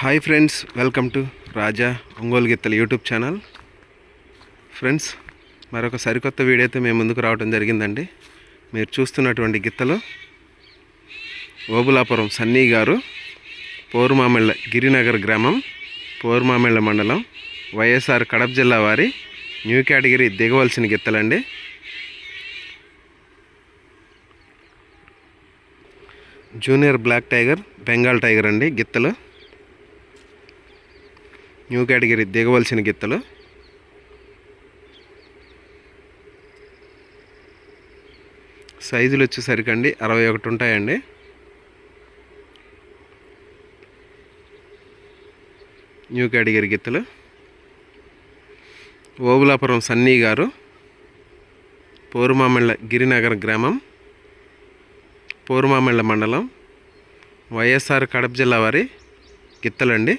Hi friends welcome to Raja Ongole గిత్తల YouTube channel. Friends మరొక సరికొత్త video అయితే మేము ముందుకు రావడం జరిగిందండి. మీరు చూస్తున్నటువంటి గిత్తలు ఓబులాపురం సన్నీ గారు పోరుమామిళ్ళ గిరినగర్ గ్రామం పోరుమామిళ్ళ మండలం వైఎస్ఆర్ కడప జిల్లా వారి న్యూ కేటగిరీ దిగవలసిన గిత్తలండి junior black tiger Bengal tiger అండి గిత్తలు న్యూ కేటగిరీ దిగవలసిన గిత్తలు. సైజులు వచ్చేసరికి అండి అరవై ఒకటి ఉంటాయండి న్యూ కేటగిరీ గిత్తలు. ఓబులాపురం సన్నీ గారు. పోరుమామిళ్ళ గిరినగర్ గ్రామం. పోరుమామిళ్ళ మండలం. వైఎస్ఆర్ కడప జిల్లా వారి గిత్తలండి.